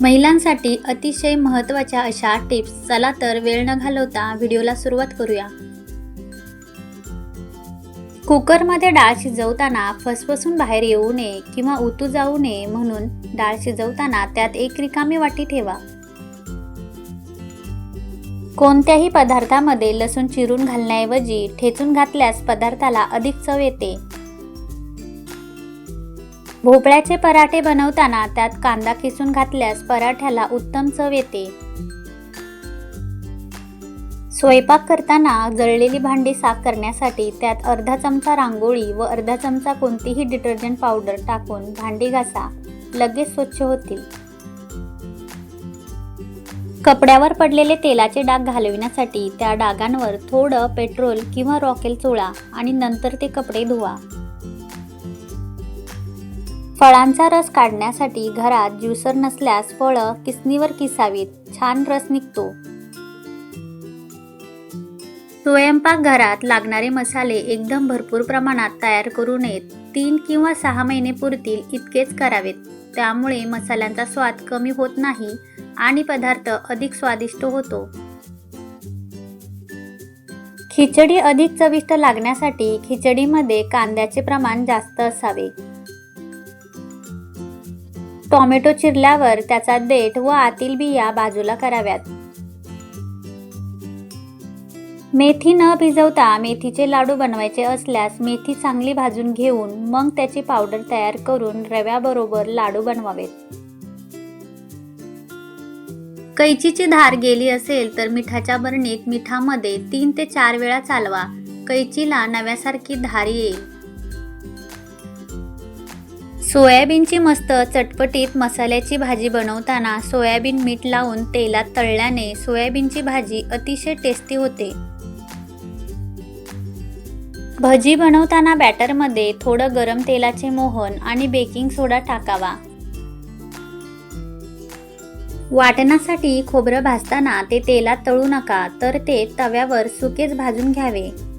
महिलांसाठी अतिशय महत्त्वाच्या अशा टिप्स. चला तर वेळ न घालवता व्हिडिओला सुरुवात करूया. कुकरमध्ये डाळ शिजवताना फसफसून बाहेर येऊ नये किंवा उतू जाऊ नये म्हणून डाळ शिजवताना त्यात एक रिकामी वाटी ठेवा. कोणत्याही पदार्थामध्ये लसूण चिरून घालण्याऐवजी ठेचून घातल्यास पदार्थाला अधिक चव येते. भोपळ्याचे पराठे बनवताना त्यात कांदा किसून घातल्यास पराठ्याला उत्तम चव येते. स्वयंपाक करताना जळलेली भांडी साफ करण्यासाठी त्यात अर्धा चमचा रांगोळी व अर्धा चमचा कोणतीही डिटर्जंट पावडर टाकून भांडी घासा. लगेच स्वच्छ होतील. कपड्यावर पडलेले तेलाचे डाग घालविण्यासाठी त्या डागांवर थोडं पेट्रोल किंवा रॉकेल चोळा आणि नंतर ते कपडे धुवा. फळांचा रस काढण्यासाठी घरात ज्युसर नसल्यास फळं किसनीवर किसावीत. छान रस निघतो. स्वयंपाकघरात लागणारे मसाले एकदम भरपूर प्रमाणात तयार करू नयेत. तीन किंवा सहा महिने पुरतील इतकेच करावेत. त्यामुळे मसाल्यांचा स्वाद कमी होत नाही आणि पदार्थ अधिक स्वादिष्ट होतो. खिचडी अधिक चविष्ट लागण्यासाठी खिचडीमध्ये कांद्याचे प्रमाण जास्त असावे. टोमॅटो चिरल्यावर त्याचा देठ व आतील बिया बाजूला कराव्यात. मेथी न भिजवता मेथीचे लाडू बनवायचे असल्यास मेथी चांगली भाजून घेऊन मग त्याची पावडर तयार करून रव्याबरोबर लाडू बनवावेत. कैचीची धार गेली असेल तर मिठाच्या बरणीत मिठामध्ये तीन ते चार वेळा चालवा. कैचीला नव्यासारखी धार येईल. सोयाबीनची मस्त चटपटीत मसाल्याची भाजी बनवताना सोयाबीन मीठ लावून तेलात तळल्याने सोयाबीनची भाजी अतिशय टेस्टी होते. भजी बनवताना बॅटरमध्ये थोडं गरम तेलाचे मोहन आणि बेकिंग सोडा टाकावा. वाटणासाठी खोबरं भाजताना ते तेलात तळू नका तर ते तव्यावर सुकेच भाजून घ्यावे.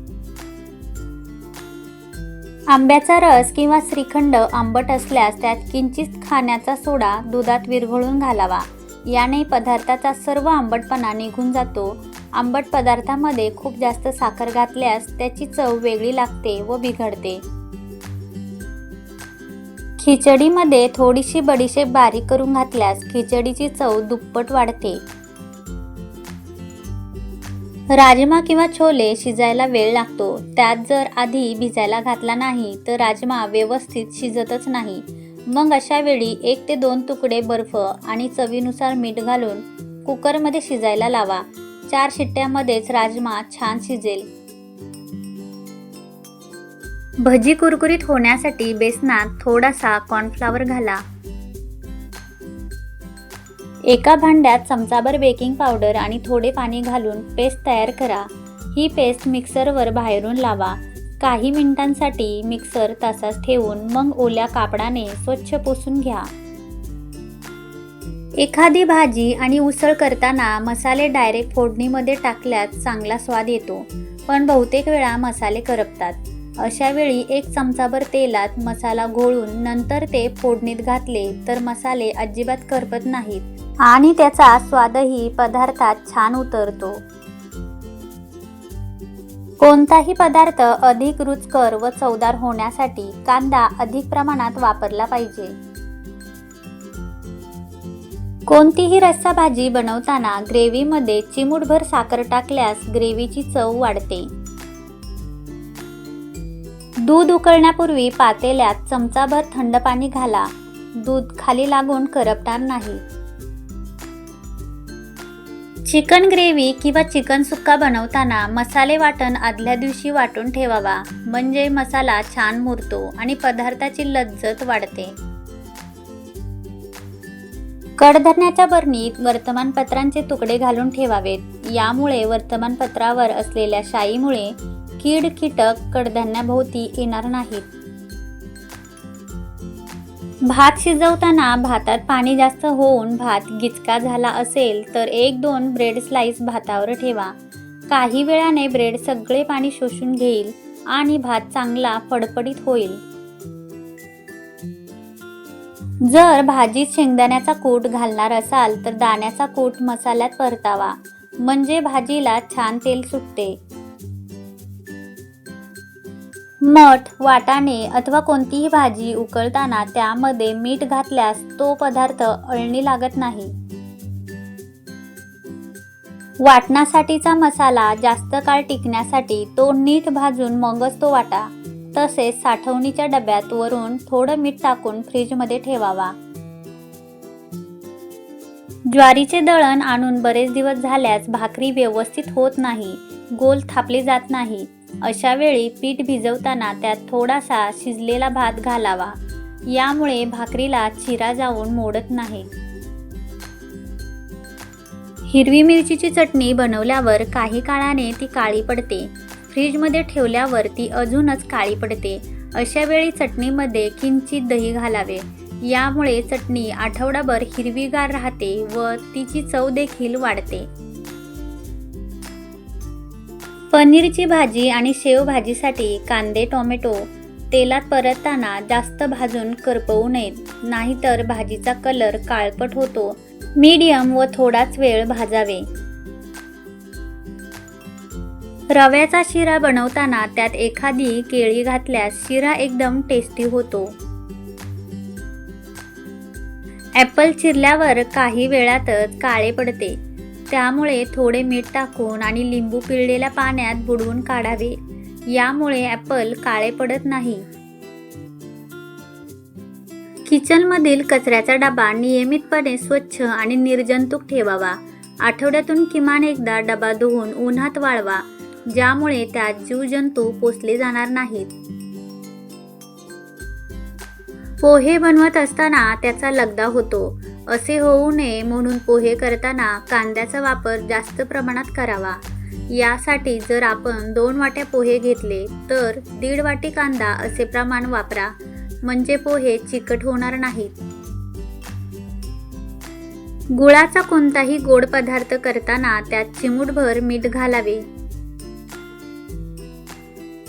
आंब्याचा रस किंवा श्रीखंड आंबट असल्यास त्यात किंचित खाण्याचा सोडा दुधात विरघळून घालावा. याने पदार्थाचा सर्व आंबटपणा निघून जातो. आंबट पदार्थामध्ये खूप जास्त साखर घातल्यास त्याची चव वेगळी लागते व बिघडते. खिचडीमध्ये थोडीशी बडीशेप बारीक करून घातल्यास खिचडीची चव दुप्पट वाढते. राजमा किंवा छोले शिजायला वेळ लागतो. त्यात जर आधी भिजायला घातला नाही तर राजमा व्यवस्थित शिजतच नाही. मग अशा वेळी एक ते दोन तुकडे बर्फ आणि चवीनुसार मीठ घालून कुकरमध्ये शिजायला लावा. चार शिट्ट्यामध्येच राजमा छान शिजेल. भजी कुरकुरीत होण्यासाठी बेसनात थोडासा कॉर्नफ्लावर घाला. एका भांड्यात चमचाभर बेकिंग पावडर आणि थोडे पाणी घालून पेस्ट तयार करा. ही पेस्ट मिक्सरवर बाहेरून लावा. काही मिनिटांसाठी मिक्सर तसाच ठेवून मग ओल्या कापडाने स्वच्छ पुसून घ्या. एखादी भाजी आणि उसळ करताना मसाले डायरेक्ट फोडणीमध्ये टाकल्यास चांगला स्वाद येतो पण बहुतेक वेळा मसाले करपतात. अशा वेळी एक चमचाभर तेलात मसाला घोळून नंतर ते फोडणीत घातले तर मसाले अजिबात करपत नाहीत. आणि त्याचा स्वादही पदार्थात छान उतरतो. कोणताही पदार्थ अधिक रुचकर व चवदार होण्यासाठी कांदा अधिक प्रमाणात वापरला पाहिजे. कोणतीही रस्सा भाजी बनवताना ग्रेव्हीमध्ये चिमूटभर साखर टाकल्यास ग्रेव्हीची चव वाढते. दूध उकळण्यापूर्वी पातेल्यात चमचाभर थंड पाणी घाला. दूध खाली लागून करपणार नाही. चिकन ग्रेव्ही किंवा चिकन सुक्का बनवताना मसाले वाटण आदल्या दिवशी वाटून ठेवावा. म्हणजे मसाला छान मुरतो आणि पदार्थाची लज्जत वाढते. कडधान्याच्या बरणीत वर्तमानपत्रांचे तुकडे घालून ठेवावेत. यामुळे वर्तमानपत्रावर असलेल्या शाईमुळे कीड कीटक कडधान्याभोवती येणार नाहीत. भात शिजवताना भातात पाणी जास्त होऊन भात गिचका झाला असेल तर एक दोन ब्रेड स्लाइस भातावर ठेवा. काही वेळाने ब्रेड सगळे पाणी शोषून घेईल आणि भात चांगला फडफडीत होईल. जर भाजीत शेंगदाण्याचा कूट घालणार असाल तर दाण्याचा कूट मसाल्यात परतावा म्हणजे भाजीला छान तेल सुटते. मठ वाटाणे अथवा कोणतीही भाजी उकळताना त्यामध्ये मीठ घातल्यास तो पदार्थ अळणी लागत नाही. वाटणासाठीचा मसाला जास्त काळ टिकण्यासाठी तो नीट भाजून मगच तो वाटा तसेच साठवणीच्या डब्यात वरून थोडं मीठ टाकून फ्रीजमध्ये ठेवावा. ज्वारीचे दळण आणून बरेच दिवस झाल्यास भाकरी व्यवस्थित होत नाही गोल थापली जात नाही. अशा वेळी पीठ भिजवताना त्यात थोडासा शिजलेला भात घालावा. यामुळे भाकरीला चिरा जाऊन मोडत नाही. हिरवी मिरचीची चटणी बनवल्यावर काही काळाने ती काळी पडते. फ्रीजमध्ये ठेवल्यावर ती अजूनच काळी पडते. अशा वेळी चटणीमध्ये किंचित दही घालावे. यामुळे चटणी आठवडाभर हिरवीगार राहते व तिची चव देखील वाढते. पनीरची भाजी आणि शेवभाजीसाठी कांदे टोमॅटो तेलात परतताना जास्त भाजून करपवू नयेत. नाहीतर भाजीचा कलर काळपट होतो. मीडियम व थोडाच वेळ भाजावे. रव्याचा शिरा बनवताना त्यात एखादी केळी घातल्यास शिरा एकदम टेस्टी होतो. ॲपल चिरल्यावर काही वेळातच काळे पडते. त्यामुळे थोडे मीठ टाकून आणि लिंबू पिळलेल्या पाण्यात बुडवून काढावे. यामुळे ॲपल काळे पडत नाही. किचनमधील कचऱ्याचा डबा नियमितपणे स्वच्छ आणि निर्जंतुक ठेवावा. आठवड्यातून किमान एकदा डबा धुवून उन्हात वाळवा ज्यामुळे त्यात जीवजंतू पोचले जाणार नाहीत. पोहे बनवत असताना त्याचा लगदा होतो. असे होऊ नये म्हणून पोहे करताना कांद्याचा वापर जास्त प्रमाणात करावा. यासाठी जर आपण दोन वाट्या पोहे घेतले तर दीड वाटी कांदा असे प्रमाण वापरा म्हणजे पोहे चिकट होणार नाहीत. गुळाचा कोणताही गोड पदार्थ करताना त्यात चिमूटभर मीठ घालावे.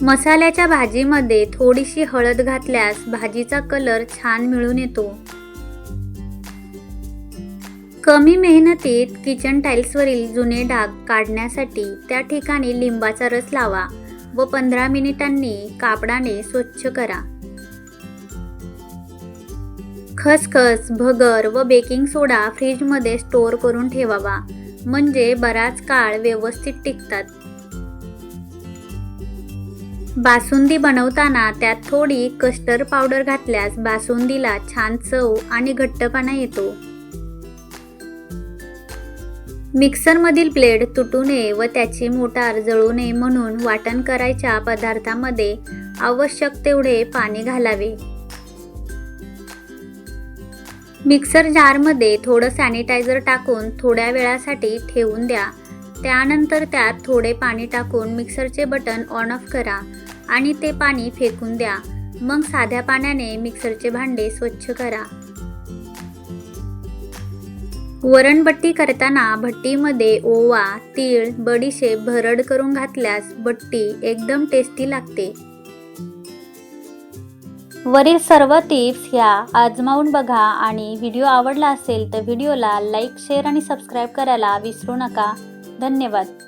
मसाल्याच्या भाजीमध्ये थोडीशी हळद घातल्यास भाजीचा कलर छान मिळून येतो. कमी मेहनतीत किचन टाईल्सवरील जुने डाग काढण्यासाठी त्या ठिकाणी लिंबाचा रस लावा व पंधरा मिनिटांनी कापडाने स्वच्छ करा. खसखस भगर व बेकिंग सोडा फ्रीजमध्ये स्टोअर करून ठेवावा म्हणजे बराच काळ व्यवस्थित टिकतात. बासुंदी बनवताना त्यात थोडी कस्टर्ड पावडर घातल्यास बासुंदीला छान चव आणि घट्टपणा येतो. मिक्सरमधील ब्लेड तुटू नये व त्याची मोटार जळू नये म्हणून वाटण करायच्या पदार्थामध्ये आवश्यक तेवढे पाणी घालावे. मिक्सर जारमध्ये थोडं सॅनिटायझर टाकून थोड्या वेळासाठी ठेवून द्या. त्यानंतर त्यात थोडे पाणी टाकून मिक्सरचे बटन ऑन ऑफ करा आणि ते पाणी फेकून द्या. मग साध्या पाण्याने मिक्सरचे भांडे स्वच्छ करा. वरणबट्टी करताना भट्टीमध्ये ओवा तीळ बडीशेप भरड करून घातल्यास बट्टी एकदम टेस्टी लागते. वरील सर्व टिप्स ह्या आजमावून बघा आणि व्हिडिओ आवडला असेल तर व्हिडिओला लाईक शेअर आणि सबस्क्राईब करायला विसरू नका. धन्यवाद.